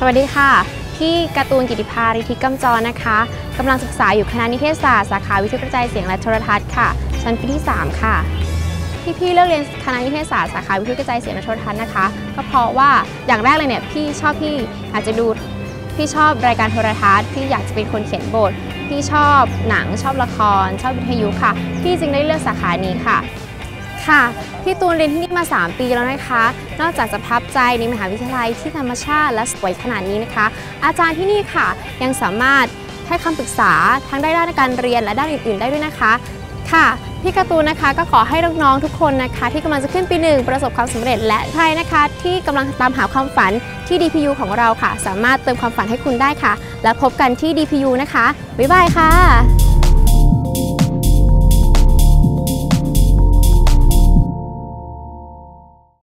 สวัสดีค่ะ พี่การ์ตูนกิติภาริธิกำจรนะคะกำลังศึกษาอยู่คณะนิเทศศาสตร์สาขาวิทยุกระจายเสียงและโทรทัศน์ค่ะ ชั้นปีที่ 3 ค่ะที่พี่เลือกเรียนคณะนิเทศศาสตร์สาขาวิทยุกระจายเสียงและโทรทัศน์นะคะ ก็เพราะว่าอย่างแรกเลยเนี่ยพี่ชอบพี่อาจจะดูพี่ชอบรายการโทรทัศน์พี่อยากจะเป็นคนเขียนบทพี่ชอบหนังชอบละคร ชอบวิทยุค่ะ พี่จึงได้เลือกสาขานี้ค่ะ ค่ะ พี่ตูนเรียนที่นี่มา 3 ปีแล้วนะคะ นอกจากจะประทับใจในมหาวิทยาลัยที่ธรรมชาติและสวยขนาดนี้นะคะ อาจารย์ที่นี่ค่ะ ยังสามารถให้คำปรึกษาทั้งได้ด้านการเรียนและด้านอื่น ๆ ได้ด้วยนะคะ ค่ะ พี่การ์ตูนนะคะก็ขอให้น้องๆทุกคนนะคะ ที่กำลังจะขึ้นปีหนึ่งประสบความสำเร็จและใครนะคะ ที่กำลังตามหาความฝันที่ DPU ของเราค่ะ สามารถเติมความฝันให้คุณได้ค่ะ แล้วพบกันที่ DPU นะคะบ๊ายบายค่ะ